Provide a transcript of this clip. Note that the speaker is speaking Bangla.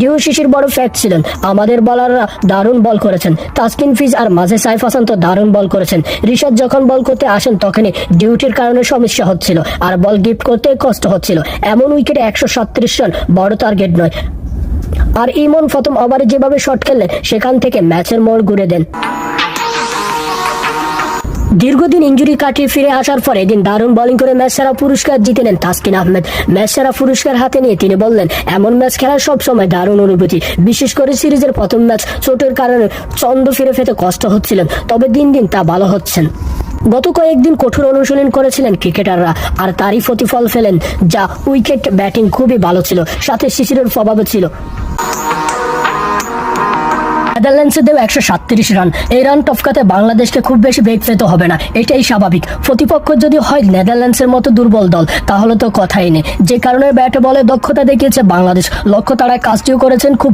জিও শিশির বড় ফ্যাক্ট ছিলেন। আমাদের বলাররা দারুণ বল করেছেন। তাসকিন ফিজ আর মাঝে সাইফ হাসান তো দারুণ বল করেছেন। ঋষভ যখন বল করতে আসেন, তখনই ডিউটির কারণে সমস্যা হচ্ছিল আর বল গিফট করতে কষ্ট হচ্ছিল। এমন উইকেটে একশো সাতত্রিশ রান বড় টার্গেট নয়। আর ইমন প্রথম ওভারে যেভাবে শট খেললেন, সেখান থেকে ম্যাচের মোড় ঘুরে দেন। দীর্ঘদিন ইঞ্জুরি কাটিয়ে ফিরে আসার পর এদিন দারুণ বোলিং করে ম্যাচ সেরা পুরস্কার জিতে নেন তাসকিন আহমেদ। ম্যাচ সেরা পুরস্কার হাতে নিয়ে তিনি বললেন, এমন ম্যাচ খেলা সব সময় দারুণ অনুভূতি। বিশেষ করে সিরিজের প্রথম ম্যাচ চোটের কারণে চন্দ্র ফিরে ফেতে কষ্ট হচ্ছিলেন, তবে দিন দিন তা ভালো হচ্ছেন। গত কয়েকদিন কঠোর অনুশীলন করেছিলেন ক্রিকেটাররা, আর তারই প্রতিফল ফেলেন যা উইকেট ব্যাটিং খুবই ভালো ছিল, সাথে শিশিরের প্রভাবও ছিল। নেদারল্যান্ডসে দেবে একশো সাতত্রিশ রান। এই রান টপকাতে বাংলাদেশকে খুব বেশি বেগ পেতে হবে না। এটাই স্বাভাবিক। প্রতিপক্ষ যদি হয় নেদারল্যান্ডসের মতো দুর্বল দল, তাহলে তো কথাই নেই। যে কারণে ব্যাট বলে দক্ষতা দেখিয়েছে বাংলাদেশ। লক্ষ্য তারা কাজটিও করেছেন খুব